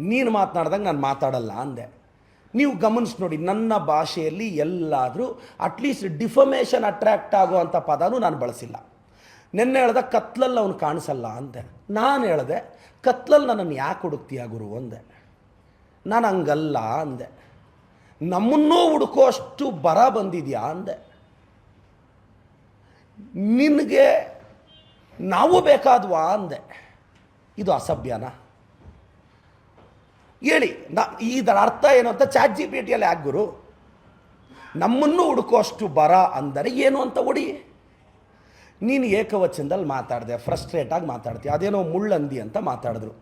ನೀನು ಮಾತನಾಡ್ದಂಗೆ ನಾನು ಮಾತಾಡಲ್ಲ ಅಂದೆ. ನೀವು ಗಮನಿಸಿ ನೋಡಿ, ನನ್ನ ಭಾಷೆಯಲ್ಲಿ ಎಲ್ಲಾದರೂ ಅಟ್ಲೀಸ್ಟ್ ಡಿಫಮೇಷನ್ ಅಟ್ರ್ಯಾಕ್ಟ್ ಆಗುವಂಥ ಪದನೂ ನಾನು ಬಳಸಿಲ್ಲ. ನಿನ್ನೆ ಹೇಳ್ದ ಕತ್ಲಲ್ಲಿ ಅವನು ಕಾಣಿಸಲ್ಲ ಅಂದೆ. ನಾನು ಹೇಳ್ದೆ ಕತ್ಲಲ್ಲಿ ನನ್ನನ್ನು ಯಾಕೆ ಹುಡುಕ್ತೀಯ ಗುರು ಅಂದೆ. ನಾನು ಹಂಗಲ್ಲ ಅಂದೆ. ನಮ್ಮನ್ನೂ ಹುಡುಕೋ ಅಷ್ಟು ಬರ ಬಂದಿದೆಯಾ ಅಂದೆ. ನಿನಗೆ ನಾವು ಬೇಕಾದ್ವಾ ಅಂದೆ. ಇದು ಅಸಭ್ಯನ? ಹೇಳಿ, ನಾ ಇದರ ಅರ್ಥ ಏನು ಅಂತ ಚಾಟ್ ಜಿ ಪಿ ಟಿಯಲ್ಲಿ ಗುರು. ನಮ್ಮನ್ನು ಹುಡುಕುವಷ್ಟು ಬರ ಅಂದರೆ ಏನು ಅಂತ ಹೊಡಿ ನೀನು ಏಕವಚನದಲ್ಲಿ ಮಾತಾಡಿದೆ ಫ್ರಸ್ಟ್ರೇಟಾಗಿ ಮಾತಾಡ್ತೀಯ, ಅದೇನೋ ಮುಳ್ಳಂದಿ ಅಂತ ಮಾತಾಡಿದ್ರು.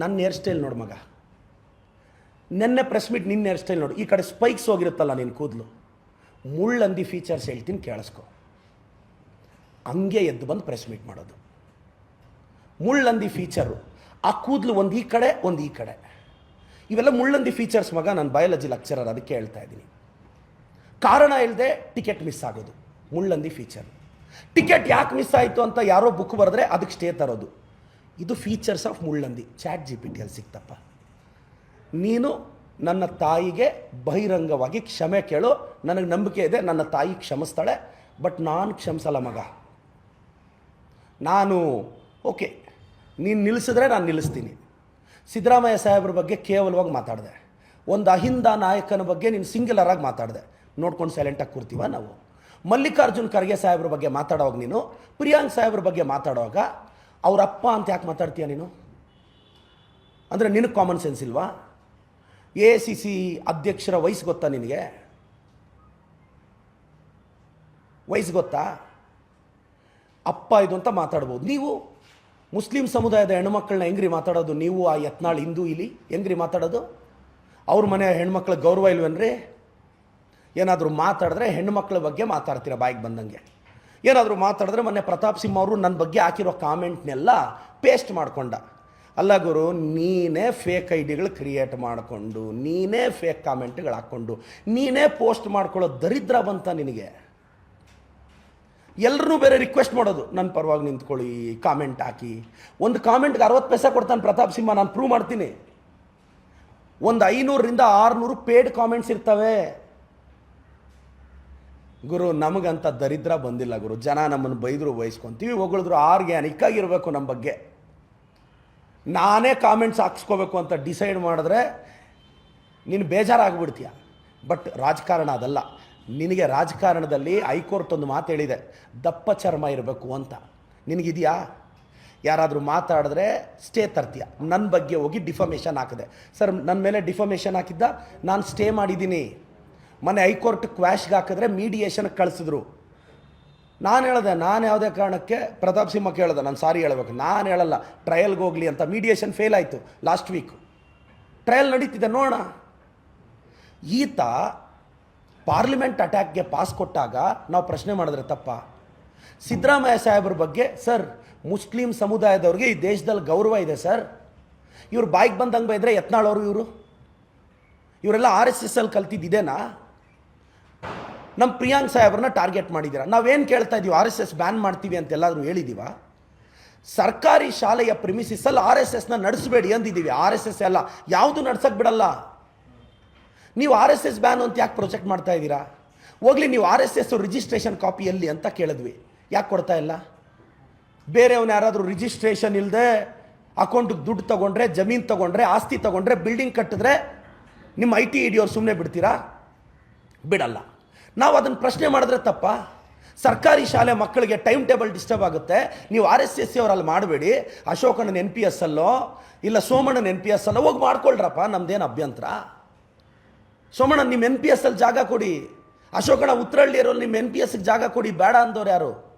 ನನ್ನ ಹೇರ್ ಸ್ಟೈಲ್ ನೋಡು ಮಗ. ನೆನ್ನೆ ಪ್ರೆಸ್ ಮೀಟ್ ನಿನ್ನ ಹೇರ್ ಸ್ಟೈಲ್ ನೋಡು. ಈ ಕಡೆ ಸ್ಪೈಕ್ಸ್ ಹೋಗಿರುತ್ತಲ್ಲ ನಿನ್ನ ಕೂದಲು. ಮುಳ್ಳಂದಿ ಫೀಚರ್ಸ್ ಹೇಳ್ತೀನಿ ಕೇಳಿಸ್ಕೊ. ಹಂಗೆ ಎದ್ದು ಬಂದು ಪ್ರೆಸ್ ಮೀಟ್ ಮಾಡೋದು. ಮುಳ್ಳಂದಿ ಫೀಚರು ಆ ಕೂದಲು ಒಂದು ಈ ಕಡೆ, ಒಂದು ಈ ಕಡೆ. ಇವೆಲ್ಲ ಮುಳ್ಳಂದಿ ಫೀಚರ್ಸ್ ಮಗ, ನಾನು ಬಯಾಲಜಿ ಲೆಕ್ಚರರ್ ಅದಕ್ಕೆ ಹೇಳ್ತಾ ಇದ್ದೀನಿ. ಕಾರಣ ಇಲ್ಲದೆ ಟಿಕೆಟ್ ಮಿಸ್ ಆಗೋದು, ಮುಳ್ಳಂದಿ ಫೀಚರ್ ಟಿಕೆಟ್ ಯಾಕೆ ಮಿಸ್ ಆಯಿತು ಅಂತ ಯಾರೋ ಬುಕ್ ಬರೆದ್ರೆ ಅದಕ್ಕೆ ಸ್ಟೇ ತರೋದು. ಇದು ಫೀಚರ್ಸ್ ಆಫ್ ಮುಳ್ಳಂದಿ ಚಾಟ್ ಜಿ ಪಿ ಟಿಯಲ್ಲಿ ಸಿಕ್ತಪ್ಪ. ನೀನು ನನ್ನ ತಾಯಿಗೆ ಬಹಿರಂಗವಾಗಿ ಕ್ಷಮೆ ಕೇಳು, ನನಗೆ ನಂಬಿಕೆ ಇದೆ, ನನ್ನ ತಾಯಿ ಕ್ಷಮಿಸ್ತಾಳೆ, ಬಟ್ ನಾನು ಕ್ಷಮಿಸಲ್ಲ ಮಗ. ನಾನು, ಓಕೆ ನೀನು ನಿಲ್ಲಿಸಿದ್ರೆ ನಾನು ನಿಲ್ಲಿಸ್ತೀನಿ. ಸಿದ್ದರಾಮಯ್ಯ ಸಾಹೇಬ್ರ ಬಗ್ಗೆ ಕೇವಲವಾಗಿ ಮಾತಾಡಿದೆ. ಒಂದು ಅಹಿಂದ ನಾಯಕನ ಬಗ್ಗೆ ನೀನು ಸಿಂಗ್ಯುಲರಾಗಿ ಮಾತಾಡಿದೆ. ನೋಡ್ಕೊಂಡು ಸೈಲೆಂಟಾಗಿ ಕೂರ್ತೀವ ನಾವು. ಮಲ್ಲಿಕಾರ್ಜುನ್ ಖರ್ಗೆ ಸಾಹೇಬ್ರ ಬಗ್ಗೆ ಮಾತಾಡೋವಾಗ ನೀನು, ಪ್ರಿಯಾಂಕ್ ಸಾಹೇಬ್ರ ಬಗ್ಗೆ ಮಾತಾಡುವಾಗ ಅವ್ರ ಅಪ್ಪ ಅಂತ ಯಾಕೆ ಮಾತಾಡ್ತೀಯ ನೀನು? ಅಂದರೆ ನಿನಗೆ ಕಾಮನ್ ಸೆನ್ಸ್ ಇಲ್ವಾ? ಎ ಸಿ ಸಿ ಅಧ್ಯಕ್ಷರ ವಯಸ್ಸು ಗೊತ್ತಾ ನಿನಗೆ? ವಯಸ್ಸು ಗೊತ್ತಾ? ಅಪ್ಪ ಇದು ಅಂತ ಮಾತಾಡ್ಬೋದು. ನೀವು ಮುಸ್ಲಿಂ ಸಮುದಾಯದ ಹೆಣ್ಮಕ್ಳನ್ನ ಹೆಂಗ್ರಿ ಮಾತಾಡೋದು? ನೀವು ಆ ಯತ್ನಾಳ್ ಹಿಂದೂ ಇಲ್ಲಿ ಹೆಂಗ್ರಿ ಮಾತಾಡೋದು? ಅವ್ರ ಮನೆ ಹೆಣ್ಮಕ್ಳ ಗೌರವ ಇಲ್ವೇನ್ರಿ? ಏನಾದರೂ ಮಾತಾಡಿದ್ರೆ ಹೆಣ್ಮಕ್ಳ ಬಗ್ಗೆ ಮಾತಾಡ್ತೀರ ಬಾಯಿಗೆ ಬಂದಂಗೆ. ಏನಾದರೂ ಮಾತಾಡಿದ್ರೆ ಮೊನ್ನೆ ಪ್ರತಾಪ್ ಸಿಂಹ ಅವರು ನನ್ನ ಬಗ್ಗೆ ಹಾಕಿರೋ ಕಾಮೆಂಟ್ನೆಲ್ಲ ಪೇಸ್ಟ್ ಮಾಡಿಕೊಂಡ. ಅಲ್ಲ ಗುರು, ನೀನೇ ಫೇಕ್ ಐಡಿಗಳು ಕ್ರಿಯೇಟ್ ಮಾಡಿಕೊಂಡು, ನೀನೇ ಫೇಕ್ ಕಾಮೆಂಟ್ಗಳು ಹಾಕ್ಕೊಂಡು, ನೀನೇ ಪೋಸ್ಟ್ ಮಾಡ್ಕೊಳ್ಳೋ ದರಿದ್ರ ಬಂತ ನಿನಗೆ. ಎಲ್ಲರೂ ಬೇರೆ ರಿಕ್ವೆಸ್ಟ್ ಮಾಡೋದು. ನನ್ನ ಪರವಾಗಿ ನಿಂತ್ಕೊಳ್ಳಿ ಕಾಮೆಂಟ್ ಹಾಕಿ. ಒಂದು ಕಾಮೆಂಟ್ಗೆ ಅರವತ್ತು ಪೈಸೆ ಕೊಡ್ತಾನೆ ಪ್ರತಾಪ್ ಸಿಂಹ, ನಾನು ಪ್ರೂವ್ ಮಾಡ್ತೀನಿ. ಒಂದು ಐನೂರರಿಂದ ಆರುನೂರು ಪೇಡ್ ಕಾಮೆಂಟ್ಸ್ ಇರ್ತವೆ. ಗುರು, ನಮಗಂತ ದರಿದ್ರ ಬಂದಿಲ್ಲ ಗುರು. ಜನ ನಮ್ಮನ್ನು ಬೈದರು ಬಯಸ್ಕೊತೀವಿ ಹೊಗಳಿದ್ರು ಆರ್ಗ್ಯಾನಿಕ್ಕಾಗಿರಬೇಕು ನಮ್ಮ ಬಗ್ಗೆ. ನಾನೇ ಕಾಮೆಂಟ್ಸ್ ಹಾಕ್ಸ್ಕೋಬೇಕು ಅಂತ ಡಿಸೈಡ್ ಮಾಡಿದ್ರೆ, ನೀನು ಬೇಜಾರಾಗ್ಬಿಡ್ತೀಯ. ಬಟ್ ರಾಜಕಾರಣ ಅದಲ್ಲ. ನಿನಗೆ ರಾಜಕಾರಣದಲ್ಲಿ ಹೈಕೋರ್ಟ್ ಒಂದು ಮಾತು ಹೇಳಿದೆ, ದಪ್ಪ ಚರ್ಮ ಇರಬೇಕು ಅಂತ. ನಿನಗಿದೆಯಾ? ಯಾರಾದರೂ ಮಾತಾಡಿದ್ರೆ ಸ್ಟೇ ತರ್ತೀಯ. ನನ್ನ ಬಗ್ಗೆ ಹೋಗಿ ಡಿಫಮೇಷನ್ ಹಾಕಿದೆ. ಸರ್ ನನ್ನ ಮೇಲೆ ಡಿಫಮೇಷನ್ ಹಾಕಿದ್ದ? ನಾನು ಸ್ಟೇ ಮಾಡಿದ್ದೀನಿ. ಮೊನ್ನೆ ಹೈಕೋರ್ಟ್ ಕ್ವ್ಯಾಶ್ಗೆ ಹಾಕಿದ್ರೆ ಮೀಡಿಯೇಷನ್ಗೆ ಕಳಿಸಿದ್ರು. ನಾನು ಹೇಳಿದೆ, ನಾನು ಯಾವುದೇ ಕಾರಣಕ್ಕೆ ಪ್ರತಾಪ್ ಸಿಂಹ ಕೇಳಿದೆ. ನಾನು ಸಾರಿ ಹೇಳಬೇಕು. ನಾನು ಹೇಳಲ್ಲ ಟ್ರಯಲ್ಗೆ ಹೋಗಲಿ ಅಂತ ಮೀಡಿಯೇಷನ್ ಫೇಲ್ ಆಯಿತು ಲಾಸ್ಟ್ ವೀಕ್ ಟ್ರಯಲ್ ನಡೀತಿದೆ, ನೋಡೋಣ. ಈತ ಪಾರ್ಲಿಮೆಂಟ್ ಅಟ್ಯಾಕ್ಗೆ ಪಾಸ್ ಕೊಟ್ಟಾಗ ನಾವು ಪ್ರಶ್ನೆ ಮಾಡಿದ್ರೆ ತಪ್ಪ. ಸಿದ್ದರಾಮಯ್ಯ ಸಾಹೇಬ್ರ ಬಗ್ಗೆ, ಸರ್, ಮುಸ್ಲಿಂ ಸಮುದಾಯದವ್ರಿಗೆ ಈ ದೇಶದಲ್ಲಿ ಗೌರವ ಇದೆ, ಸರ್. ಇವ್ರು ಬಾಯಿಗೆ ಬಂದಂಗೆ ಬೈದ್ರೆ ಯತ್ನಾಳವರು ಇವರು. ಇವರೆಲ್ಲ ಆರ್ ಎಸ್ ಎಸ್ ಅಲ್ಲಿ ಕಲ್ತಿದ್ದೇನಾ ನಮ್ಮ ಪ್ರಿಯಾಂಕ್ ಸಾಹೇಬ್ರನ್ನ ಟಾರ್ಗೆಟ್ ಮಾಡಿದ್ದೀರಾ ನಾವೇನು ಕೇಳ್ತಾ ಇದ್ದೀವಿ ಆರ್ ಎಸ್ ಎಸ್ ಬ್ಯಾನ್ ಮಾಡ್ತೀವಿ ಅಂತ ಎಲ್ಲಾದರೂ ಹೇಳಿದ್ದೀವ ಸರ್ಕಾರಿ ಶಾಲೆಯ ಪ್ರಿಮಿಸಿಸಲ್ಲಿ ಆರ್ ಎಸ್ ಎಸ್ನ ನಡೆಸಬೇಡಿ ಅಂದಿದ್ದೀವಿ ಆರ್ ಎಸ್ ಎಸ್ ಎಲ್ಲ ಯಾವುದು ನಡ್ಸಕ್ಕೆ ಬಿಡಲ್ಲ. ನೀವು ಆರ್ ಎಸ್ ಎಸ್ ಬ್ಯಾನ್ ಅಂತ ಯಾಕೆ ಪ್ರೊಜೆಕ್ಟ್ ಮಾಡ್ತಾ ಇದ್ದೀರಾ? ಹೋಗ್ಲಿ, ನೀವು R S S registration copy ಎಲ್ಲಿ ಅಂತ ಕೇಳಿದ್ವಿ. ಯಾಕೆ ಕೊಡ್ತಾ ಇಲ್ಲ? ಬೇರೆಯವನು ಯಾರಾದರೂ ರಿಜಿಸ್ಟ್ರೇಷನ್ ಇಲ್ಲದೆ ಅಕೌಂಟಿಗೆ ದುಡ್ಡು ತಗೊಂಡ್ರೆ, ಜಮೀನು ತಗೊಂಡ್ರೆ, ಆಸ್ತಿ ತಗೊಂಡ್ರೆ ಬಿಲ್ಡಿಂಗ್ ಕಟ್ಟಿದ್ರೆ ನಿಮ್ಮ ಐ ಟಿ ಇಡಿಯೋರು ಸುಮ್ಮನೆ ಬಿಡ್ತೀರಾ? ಬಿಡಲ್ಲ. ನಾವು ಅದನ್ನು ಪ್ರಶ್ನೆ ಮಾಡಿದ್ರೆ ತಪ್ಪ. ಸರ್ಕಾರಿ ಶಾಲೆ ಮಕ್ಕಳಿಗೆ ಟೈಮ್ ಟೇಬಲ್ ಡಿಸ್ಟರ್ಬ್ ಆಗುತ್ತೆ. ನೀವು ಆರ್ ಎಸ್ ಎಸ್ ಅವರಲ್ಲಿ ಮಾಡಬೇಡಿ. ಅಶೋಕಣ್ಣನ ಎನ್ ಪಿ ಎಸ್ ಅಲ್ಲೋ, ಇಲ್ಲ ಸೋಮಣ್ಣನ ಎನ್ ಪಿ ಎಸ್ ಅಲ್ಲೋ, ಹೋಗಿ ಮಾಡ್ಕೊಳ್ರಪ್ಪ. ನಮ್ದೇನು ಅಭ್ಯಂತರ? ಸೋಮಣ್ಣ ನಿಮ್ಮ ಎನ್ ಪಿ ಎಸ್ ಅಲ್ಲಿ ಜಾಗ ಕೊಡಿ. ಅಶೋಕಣ್ಣ ಉತ್ತರಳ್ಳಿ ಇರೋರು ನಿಮ್ಮ ಎನ್ ಪಿ ಎಸ್ಗೆ ಜಾಗ ಕೊಡಿ. ಬೇಡ ಅಂದವ್ರು ಯಾರು?